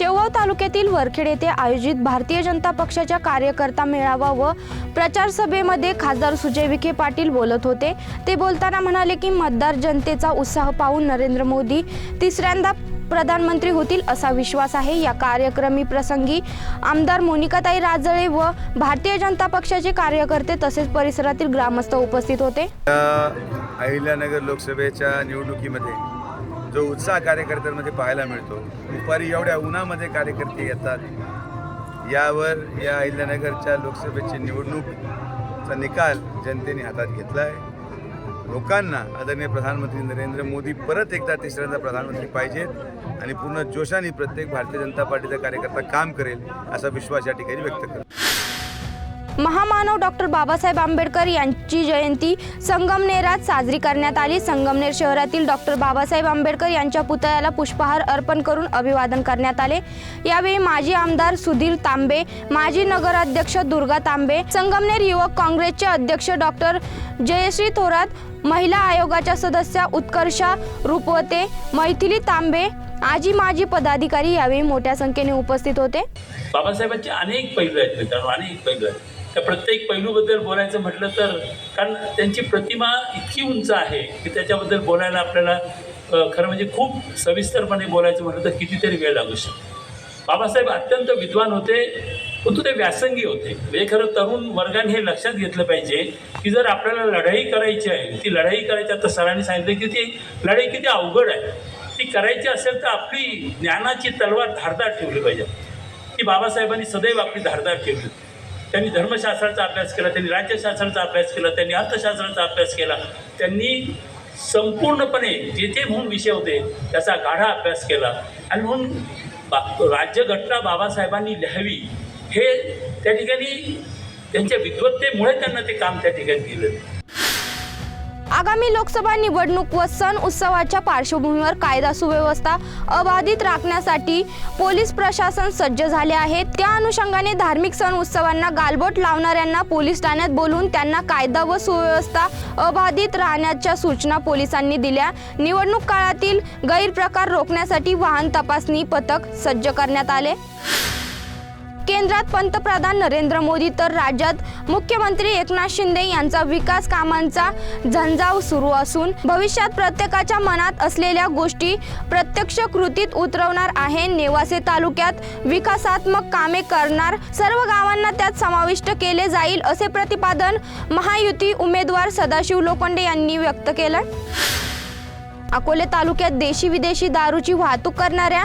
शेवगाव तालुक्यातील वरखेड येथे आयोजित भारतीय जनता पक्षाच्या कार्यकर्ता मेळावा व प्रचार सभेमध्ये खासदार सुजय विखे पाटील बोलत होते. ते बोलताना म्हणाले की मतदार जनतेचा उत्साह पाहून नरेंद्र मोदी तिसऱ्यांदा प्रधानमंत्री होतील असा विश्वास आहे. या कार्यक्रमी प्रसंगी आमदार मोनिकाताई राजळे व भारतीय जनता पक्षाचे कार्यकर्ते तसेच परिसरातील ग्रामस्थ उपस्थित होते. अहिल्यानगर लोकसभेच्या निवडणुकीमध्ये जो उत्साह कार्यकर्त्यांमध्ये पाहायला मिळतो दुपारी एवढ्या उन्हामध्ये कार्यकर्ते येतात. यावर या अहिल्यानगरच्या लोकसभेची निवडणूकचा निकाल जनतेने हातात घेतला आहे लोकांना आदरणीय प्रधानमंत्री नरेंद्र मोदी परत एकदा तिसऱ्यांदा प्रधानमंत्री पाहिजेत आणि पूर्ण जोशाने प्रत्येक भारतीय जनता पार्टीचा कार्यकर्ता काम करेल असा विश्वास या ठिकाणी व्यक्त करतो. महामानव डॉक्टर बाबासाहेब आंबेडकर यांची जयंती संगमनेरात साजरी करण्यात आली. संगमनेर शहरातील डॉक्टर बाबासाहेब आंबेडकर यांच्या पुतळ्याला पुष्पहार अर्पण करून अभिवादन करण्यात आले. यावेळी माजी आमदार सुधीर तांबे माजी नगराध्यक्ष दुर्गा तांबे संगमनेर युवक काँग्रेसचे अध्यक्ष डॉक्टर जयश्री थोरात महिला आयोगाच्या सदस्या उत्कर्षा रुपवते मैथिली तांबे आजी माजी पदाधिकारी यावेळी मोठ्या संख्येने उपस्थित होते. बाबासाहेबांचे अनेक पैलू आहेत मित्रांनो अनेक पैलू आहेत. त्या प्रत्येक पैलूबद्दल बोलायचं म्हटलं तर कारण त्यांची प्रतिमा इतकी उंच आहे की त्याच्याबद्दल बोलायला आपल्याला खरं म्हणजे खूप सविस्तरपणे बोलायचं म्हटलं तर कितीतरी वेळ लागू शकतो. बाबासाहेब अत्यंत विद्वान होते परंतु ते व्यासंगी होते. म्हणजे खरं तरुण वर्गाने हे लक्षात घेतलं पाहिजे की जर आपल्याला लढाई करायची आहे ती लढाई करायची आता सरांनी सांगितलं की ती लढाई किती अवघड आहे. ती करायची असेल तर आपली ज्ञानाची तलवार धारदार ठेवली पाहिजे. की बाबासाहेबांनी सदैव आपली धारदार ठेवली त्यांनी धर्मशास्त्राचा अभ्यास केला त्यांनी राज्यशास्त्राचा अभ्यास केला त्यांनी अर्थशास्त्राचा अभ्यास केला. त्यांनी संपूर्णपणे जे जे म्हणून विषय होते त्याचा गाढा अभ्यास केला. आणि म्हणून बा राज्यघटना बाबासाहेबांनी लिहावी हे त्या ठिकाणी त्यांच्या विद्वत्तेमुळे त्यांना ते काम त्या ठिकाणी दिलं. आगामी लोकसभा निवडणूक व सण उत्सवाच्या पार्श्वभूमीवर कायदा सुव्यवस्था अबाधित राखण्यासाठी पोलीस प्रशासन सज्ज झाले आहे. त्या अनुषंगाने धार्मिक सण उत्सवांना गालबोट लावणाऱ्यांना पोलीस ठाण्यात बोलून त्यांना कायदा व सुव्यवस्था अबाधित राहण्याच्या सूचना पोलिसांनी दिल्या. निवडणूक काळातील गैरप्रकार रोखण्यासाठी वाहन तपासणी पथक सज्ज करण्यात आले. केंद्रात पंतप्रधान नरेंद्र मोदी तर राज्यात मुख्यमंत्री एकनाथ शिंदे यांचा विकास कामांचा झंझाव सुरू असून भविष्यात प्रत्येकाच्या मनात असलेल्या गोष्टी प्रत्यक्ष कृतीत उतरवणार आहे. नेवासे तालुक्यात विकासात्मक कामे करणार सर्व गावांना त्यात समाविष्ट केले जाईल असे प्रतिपादन महायुती उमेदवार सदाशिव लोखंडे यांनी व्यक्त केलं अकोले तालुक्यात देशी विदेशी दारूची वाहतूक करणाऱ्या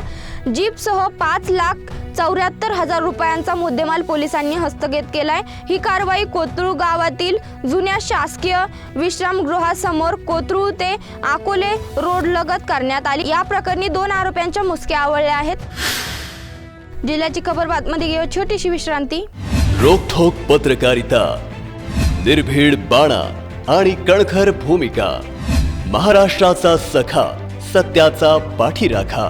जीपसह पाच लाख चौऱ्याहत्तर हजार रुपयांचा मुद्देमाल पोलिसांनी हस्तगत केलाय. ही कारवाई कोथरूड गावातील जुन्या शासकीय विश्रामगृहासमोर कोथरूड ते अकोले रोड लगत करण्यात आली. या प्रकरणी दोन आरोप्यांच्या मुसक्या आवळल्या आहेत. जिल्ह्याची खबर बातमध्ये घेऊ छोटीशी विश्रांती. रोखोक पत्रकारिता निर्भीड बाणा आणि कणखर भूमिका महाराष्ट्राचा सखा सत्याचा पाठीराखा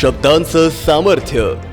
शब्दांचं सामर्थ्य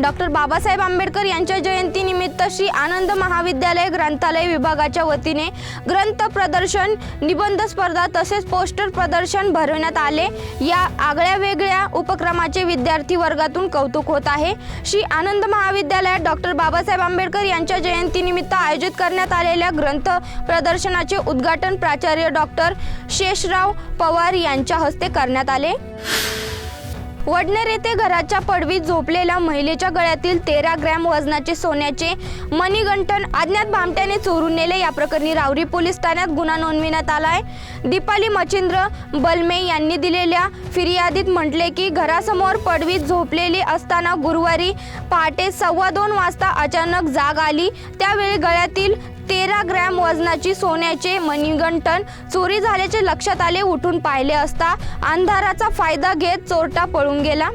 डॉक्टर बाबासाहेब आंबेडकर यांच्या जयंतीनिमित्त श्री आनंद महाविद्यालय ग्रंथालय विभागाच्या वतीने ग्रंथ प्रदर्शन निबंध स्पर्धा तसेच पोस्टर प्रदर्शन भरवण्यात आले. या आगळ्या वेगळ्या उपक्रमाचे विद्यार्थी वर्गातून कौतुक होत आहे. श्री आनंद महाविद्यालयात डॉक्टर बाबासाहेब आंबेडकर यांच्या जयंतीनिमित्त आयोजित करण्यात आलेल्या ग्रंथ प्रदर्शनाचे उद्घाटन प्राचार्य डॉक्टर शेषराव पवार यांच्या हस्ते करण्यात आले. वडनेर येथे घराच्या पडवीत झोपलेल्या महिलेच्या गळ्यातील तेरा ग्रॅम वजनाचे सोन्याचे मणिगंठन अज्ञात भामट्याने चोरून नेले. या प्रकरणी रावरी पोलीस ठाण्यात गुन्हा नोंदविण्यात आला आहे दीपाली मच्छिंद्र बलमे यांनी दिलेल्या फिर्यादीत म्हटले की घरासमोर पडवीत झोपलेली असताना गुरुवारी पहाटे सव्वा दोन वाजता अचानक जाग आली. त्यावेळी गळ्यातील तेरा ग्रॅम वजनाची सोन्याचे मणिगंठन चोरी झाल्याचे लक्षात आले उठून पाहिले असता अंधाराचा फायदा घेत चोरटा पळून गेला.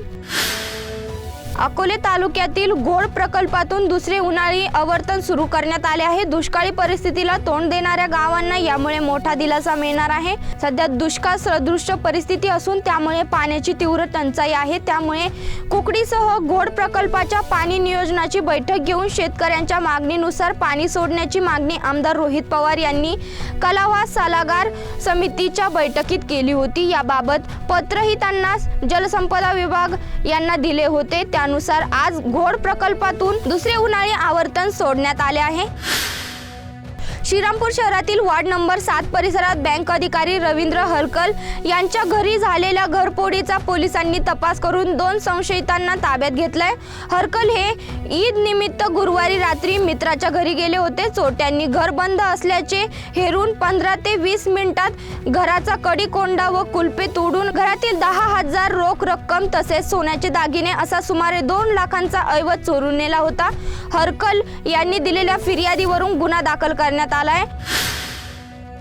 अकोले तालुक्यातील घोड प्रकल्पातून दुसरे उन्हाळी आवर्तन सुरू करण्यात आले आहे. दुष्काळी परिस्थितीला तोंड देणाऱ्या गावांना यामुळे मोठा दिलासा मिळणार आहे. सध्या दुष्काळ सदृश्य परिस्थिती असून त्यामुळे पाण्याची तीव्र टंचाई आहे. त्यामुळे कुकडीसह घोड प्रकल्पाच्या पाणी नियोजनाची बैठक घेऊन शेतकऱ्यांच्या मागणीनुसार पाणी सोडण्याची मागणी आमदार रोहित पवार यांनी कलावा सल्लागार समितीच्या बैठकीत केली होती. याबाबत पत्रही त्यांना जलसंपदा विभाग यांना दिले होते. त्या त्यानुसार आज घोड प्रकल्पातून दुसरे उन्हाळी आवर्तन सोडण्यात आले आहे. श्रीरामपूर शहरातील वार्ड नंबर सात परिसरात बँक अधिकारी रवींद्र हरकल यांच्या घरी झालेल्या घरपोडीचा पोलिसांनी तपास करून दोन संशयितांना ताब्यात घेतलाय. हरकल हे ईद निमित्त गुरुवारी रात्री मित्राच्या घरी गेले होते. चोरट्यांनी घर बंद असल्याचे हेरून पंधरा ते वीस मिनिटात घराचा कडी कोंडा व कुलपे तोडून घरातील दहा हजार रोख रक्कम तसेच सोन्याचे दागिने असा सुमारे दोन लाखांचा ऐवज चोरून नेला होता. हरकल यांनी दिलेल्या फिर्यादीवरून गुन्हा दाखल करण्यात आलाय.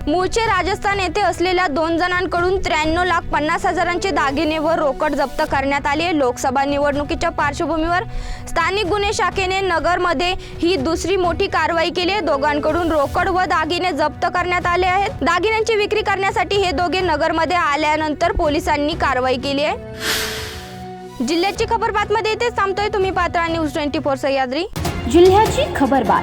मूळचे राजस्थान येथे असलेल्या दोन जणांकडून त्र्याण्णव लाख पन्नास हजारांचे दागिने व रोकड जप्त करण्यात आले लोकसभा निवडणुकीच्या पार्श्वभूमीवर स्थानिक गुन्हे शाखेने नगरमध्ये ही दुसरी मोठी कारवाई केली आहे. दोघांकडून रोकड व दागिने जप्त करण्यात आले आहेत. दागिन्यांची विक्री करण्यासाठी हे दोघे नगरमध्ये आल्यानंतर पोलिसांनी कारवाई केली आहे. जिल्ह्याची खबर बातमध्ये इथेच थांबतोय तुम्ही पात्रा न्यूज ट्वेंटी फोर सह्याद्री. जिल्ह्याची खबर बात.